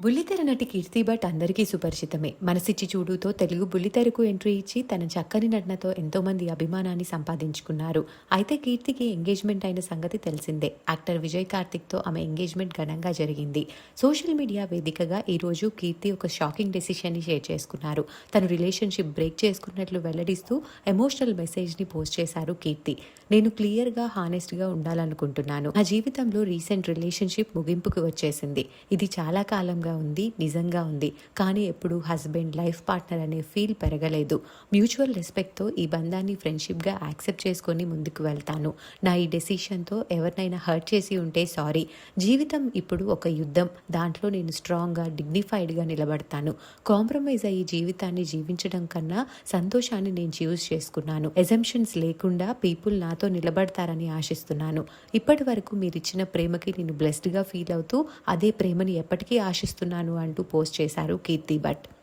బుల్లితెర నటి కీర్తి భట్ అందరికీ సుపరిచితమే. మనసిచ్చి చూడుతో తెలుగు బుల్లితెరకు ఎంట్రీ ఇచ్చి తన చక్కని నటనతో ఎంతోమంది అభిమానాన్ని సంపాదించుకున్నారు. అయితే కీర్తికి ఎంగేజ్మెంట్ అయిన సంగతి తెలిసిందే. యాక్టర్ విజయ్ కార్తిక్తో ఆమె ఎంగేజ్మెంట్ ఘనంగా జరిగింది. సోషల్ మీడియా వేదికగా ఈరోజు కీర్తి ఒక షాకింగ్ డెసిషన్ని షేర్ చేసుకున్నారు. తను రిలేషన్షిప్ బ్రేక్ చేసుకున్నట్లు వెల్లడిస్తూ ఎమోషనల్ మెసేజ్ని పోస్ట్ చేశారు కీర్తి. నేను క్లియర్గా ఉండాలనుకుంటున్నాను. నా జీవితంలో రీసెంట్ రిలేషన్షిప్ ముగింపుకు వచ్చేసింది. ఇది చాలా కాలంగా ఉంది నిజంగా ఉంది. కానీ ఎప్పుడు హస్బెండ్ లైఫ్ పార్ట్నర్ అనే ఫీల్ పెరగలేదు. మ్యూచువల్ రెస్పెక్ట్తో ఈ బంధాన్ని ఫ్రెండ్షిప్గా యాక్సెప్ట్ చేసుకొని ముందుకు వెళ్తాను. నా ఈ డెసిషన్తో ఎవరినైనా హర్ట్ చేసి ఉంటే సారీ. జీవితం ఇప్పుడు ఒక యుద్ధం. దాంట్లో నేను స్ట్రాంగ్గా డిగ్నిఫైడ్గా నిలబడతాను. కాంప్రమైజ్ అయ్యి జీవితాన్ని జీవించడం కన్నా సంతోషాన్ని నేను చూస్ చేసుకున్నాను. ఎజంప్షన్స్ లేకుండా పీపుల్ నాతో నిలబడతారని ఆశిస్తున్నాను. ఇప్పటి వరకు మీరు ఇచ్చిన ప్రేమకి నేను బ్లెస్డ్గా ఫీల్ అవుతూ అదే ప్రేమని ఎప్పటికీ ఆశిస్తున్నాను అంటూ పోస్ట్ చేశారు కీర్తి భట్.